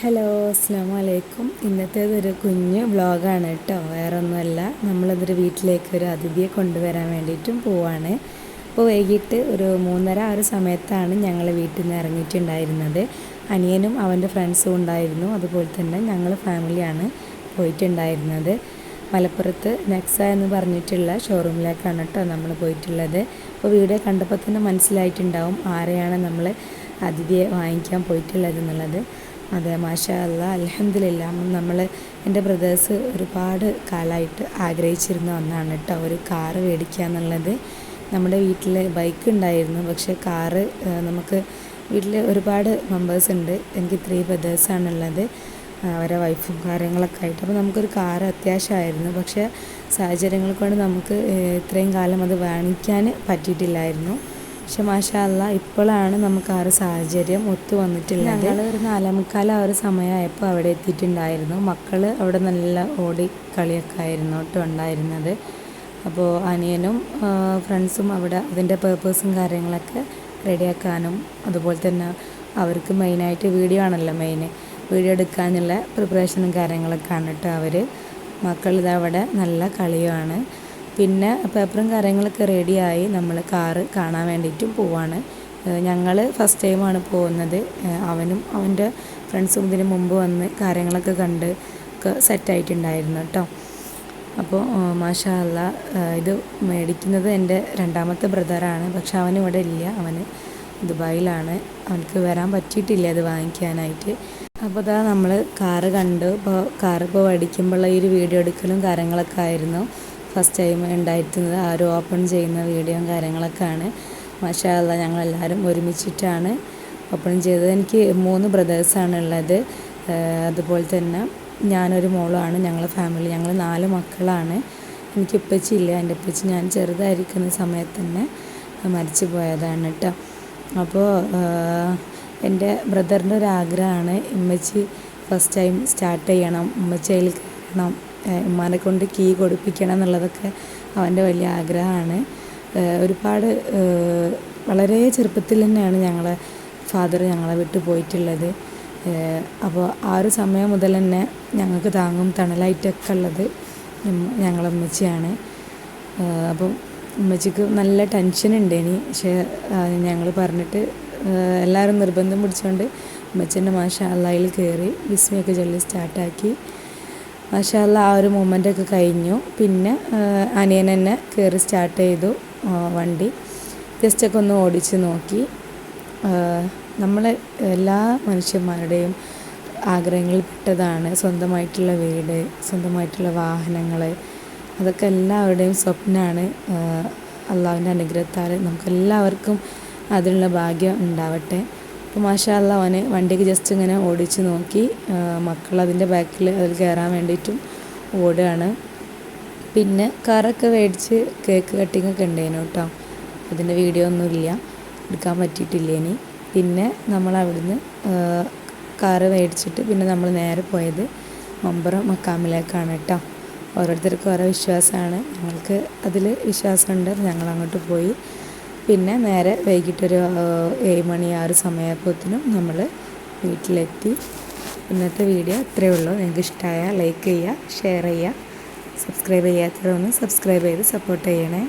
Hello അസ്സാം വലൈക്കും ഇന്നത്തേത് ഒരു കുഞ്ഞ് വ്ളോഗാണ് കേട്ടോ. വേറെ ഒന്നുമല്ല നമ്മളിതൊരു വീട്ടിലേക്ക് ഒരു അതിഥിയെ കൊണ്ടുവരാൻ വേണ്ടിയിട്ടും പോവാണ്. അപ്പോൾ വൈകിട്ട് ഒരു മൂന്നര ആ ഒരു സമയത്താണ് ഞങ്ങൾ വീട്ടിൽ നിന്ന് ഇറങ്ങിയിട്ടുണ്ടായിരുന്നത്. അനിയനും അവന്റെ ഫ്രണ്ട്സും ഉണ്ടായിരുന്നു. അതുപോലെ തന്നെ ഞങ്ങൾ ഫാമിലിയാണ് പോയിട്ടുണ്ടായിരുന്നത്. മലപ്പുറത്ത് നെക്സ എന്ന് പറഞ്ഞിട്ടുള്ള ഷോറൂമിലേക്കാണ് കേട്ടോ നമ്മൾ പോയിട്ടുള്ളത്. അപ്പോൾ വീഡിയോ കണ്ടപ്പോൾ തന്നെ മനസ്സിലായിട്ടുണ്ടാവും ആരെയാണ് നമ്മൾ അതിഥിയെ വാങ്ങിക്കാൻ പോയിട്ടുള്ളത് എന്നുള്ളത്. അതെ മാഷാ അലഹമില്ല നമ്മൾ എന്റെ ബ്രദേഴ്സ് ഒരുപാട് കാലമായിട്ട് ആഗ്രഹിച്ചിരുന്ന ഒന്നാണ് കേട്ടോ ഒരു കാറ് മേടിക്കുക എന്നുള്ളത്. നമ്മുടെ വീട്ടിൽ ബൈക്ക് ഉണ്ടായിരുന്നു പക്ഷേ കാറ് നമുക്ക് വീട്ടിൽ ഒരുപാട് മെമ്പേഴ്സ് ഉണ്ട് എനിക്ക് ത്രീ ബ്രദേഴ്സാണുള്ളത് അവരെ വൈഫും കാര്യങ്ങളൊക്കെ ആയിട്ട്. അപ്പോൾ നമുക്കൊരു കാർ അത്യാവശ്യമായിരുന്നു പക്ഷേ സാഹചര്യങ്ങൾ കൊണ്ട് നമുക്ക് ഇത്രയും കാലം അത് വാങ്ങിക്കാൻ പറ്റിയിട്ടില്ലായിരുന്നു. പക്ഷെ മാഷാല്ല ഇപ്പോഴാണ് നമുക്ക് ആ ഒരു സാഹചര്യം ഒത്തു വന്നിട്ടുള്ളത്. ഞങ്ങൾ ഒരു നാലേമുക്കാൽ ആ ഒരു സമയമായപ്പോൾ അവിടെ എത്തിയിട്ടുണ്ടായിരുന്നു. മക്കൾ അവിടെ നല്ല ഓടി കളിയൊക്കെ ആയിരുന്നു കേട്ടോ ഉണ്ടായിരുന്നത്. അപ്പോൾ അനിയനും ഫ്രണ്ട്സും അവിടെ അതിന്റെ പേർപ്പേഴ്സും കാര്യങ്ങളൊക്കെ റെഡിയാക്കാനും അതുപോലെ തന്നെ അവർക്ക് മെയിനായിട്ട് വീഡിയോ ആണല്ലോ മെയിന് വീഡിയോ എടുക്കാനുള്ള പ്രിപ്പറേഷനും കാര്യങ്ങളൊക്കെ ആണ് കേട്ടോ അവർ മക്കളിതവിടെ നല്ല കളിയുമാണ് പിന്നെ പേപ്പറും കാര്യങ്ങളൊക്കെ റെഡിയായി നമ്മൾ കാറ് കാണാൻ വേണ്ടിയിട്ടും പോവാണ്. ഞങ്ങൾ ഫസ്റ്റ് ടൈമാണ് പോകുന്നത്. അവനും അവന്റെ ഫ്രണ്ട്സും ഇതിന് മുമ്പ് വന്ന് കാര്യങ്ങളൊക്കെ കണ്ട് ഒക്കെ സെറ്റായിട്ടുണ്ടായിരുന്നു കേട്ടോ അപ്പോൾ മാഷാല്ല ഇത് മേടിക്കുന്നത് എന്റെ രണ്ടാമത്തെ ബ്രദറാണ് പക്ഷെ അവൻ ഇവിടെ ഇല്ല. അവന് ദുബായിലാണ്. അവനക്ക് വരാൻ പറ്റിയിട്ടില്ല അത് വാങ്ങിക്കാനായിട്ട്. അപ്പോൾ ഇതാ നമ്മൾ കാറ് കണ്ടു. ഇപ്പോൾ കാറ് ഇപ്പോൾ ഈ ഒരു വീഡിയോ എടുക്കലും കാര്യങ്ങളൊക്കെ ആയിരുന്നു. ഫസ്റ്റ് ടൈം ഉണ്ടായിരുന്നത് ആ ഒരു ഓപ്പൺ ചെയ്യുന്ന വീഡിയോയും കാര്യങ്ങളൊക്കെയാണ്. മഷാല്ല ഞങ്ങളെല്ലാവരും ഒരുമിച്ചിട്ടാണ് ഓപ്പൺ ചെയ്തത്. എനിക്ക് മൂന്ന് ബ്രദേഴ്സാണ് ഉള്ളത്. അതുപോലെ തന്നെ ഞാനൊരു മോളുമാണ് ഞങ്ങളെ ഫാമിലി ഞങ്ങൾ നാല് മക്കളാണ്. എനിക്ക് ഇപ്പച്ചില്ല എന്റെ ഇപ്പച്ചി ഞാൻ ചെറുതായിരിക്കുന്ന സമയത്ത് തന്നെ മരിച്ചു പോയതാണ് കേട്ടോ അപ്പോൾ എന്റെ ബ്രദറിന്റെ ഒരു ആഗ്രഹമാണ് ഉമ്മച്ചി ഫസ്റ്റ് ടൈം സ്റ്റാർട്ട് ചെയ്യണം ഉമ്മച്ചയിൽ കയറണം. ഉമ്മാനെ കൊണ്ട് കീ കൊടുപ്പിക്കണം എന്നുള്ളതൊക്കെ അവന്റെ വലിയ ആഗ്രഹമാണ്. ഒരുപാട് വളരെ ചെറുപ്പത്തിൽ തന്നെയാണ് ഞങ്ങളെ ഫാദർ ഞങ്ങളെ വിട്ടു പോയിട്ടുള്ളത്. അപ്പോൾ ആ ഒരു സമയം മുതൽ തന്നെ ഞങ്ങൾക്ക് താങ്ങും തണലായിട്ടൊക്കെ ഉള്ളത് ഞങ്ങളെ ഉമ്മച്ചിയാണ്. അപ്പം ഉമ്മച്ചിക്ക് നല്ല ടെൻഷൻ ഉണ്ട് ഇനി. പക്ഷേ ഞങ്ങൾ പറഞ്ഞിട്ട് എല്ലാവരും നിർബന്ധം പിടിച്ചുകൊണ്ട് ഉമ്മച്ചന്റെ മാഷ അള്ളായിൽ കയറി വിസ്മയൊക്കെ ചൊല്ലി സ്റ്റാർട്ടാക്കി മാഷാല്ല ആ ഒരു ഒക്കെ കഴിഞ്ഞു. പിന്നെ അനിയൻ തന്നെ കയറി സ്റ്റാർട്ട് ചെയ്തു വണ്ടി. ജസ്റ്റൊക്കെ ഒന്ന് ഓടിച്ച് നോക്കി. നമ്മളെ എല്ലാ മനുഷ്യന്മാരുടെയും ആഗ്രഹങ്ങളിൽ പെട്ടതാണ്. സ്വന്തമായിട്ടുള്ള വീട് സ്വന്തമായിട്ടുള്ള വാഹനങ്ങൾ അതൊക്കെ എല്ലാവരുടെയും സ്വപ്നമാണ് അള്ളാഹുവിന്റെ അനുഗ്രഹത്താൽ നമുക്കെല്ലാവർക്കും അതിനുള്ള ഭാഗ്യം ഉണ്ടാവട്ടെ. അപ്പോൾ മാഷാല്ല അവന് വണ്ടിക്ക് ജസ്റ്റ് ഇങ്ങനെ ഓടിച്ച് നോക്കി. മക്കൾ അതിന്റെ ബാക്കിൽ അതിൽ കയറാൻ വേണ്ടിയിട്ടും ഓടുകയാണ്. പിന്നെ കാറൊക്കെ മേടിച്ച് കേക്ക് കട്ടിങ് ഒക്കെ ഉണ്ടായിരുന്നു കേട്ടോ അതിന്റെ വീഡിയോ ഒന്നുമില്ല എടുക്കാൻ പറ്റിയിട്ടില്ല ഇനി. പിന്നെ നമ്മൾ അവിടുന്ന് കാറ് മേടിച്ചിട്ട് പിന്നെ നമ്മൾ നേരെ പോയത് മമ്പറ മക്കാമിലേക്കാണ് കേട്ടോ ഓരോരുത്തർക്കും ഓരോ വിശ്വാസമാണ്. ഞങ്ങൾക്ക് അതിൽ വിശ്വാസമുണ്ട്. ഞങ്ങൾ അങ്ങോട്ട് പോയി. പിന്നെ നേരെ വൈകിട്ടൊരു ഏഴ് മണി ആ ഒരു സമയപ്പോഴത്തേനും നമ്മൾ വീട്ടിലെത്തി. ഇന്നത്തെ വീഡിയോ ഇത്രയേ ഉള്ളൂ. നിങ്ങൾക്ക് ഇഷ്ടമായ ലൈക്ക് ചെയ്യുക ഷെയർ ചെയ്യുക സബ്സ്ക്രൈബ് ചെയ്യാത്തവരൊന്ന് സബ്സ്ക്രൈബ് ചെയ്ത് സപ്പോർട്ട് ചെയ്യണേ.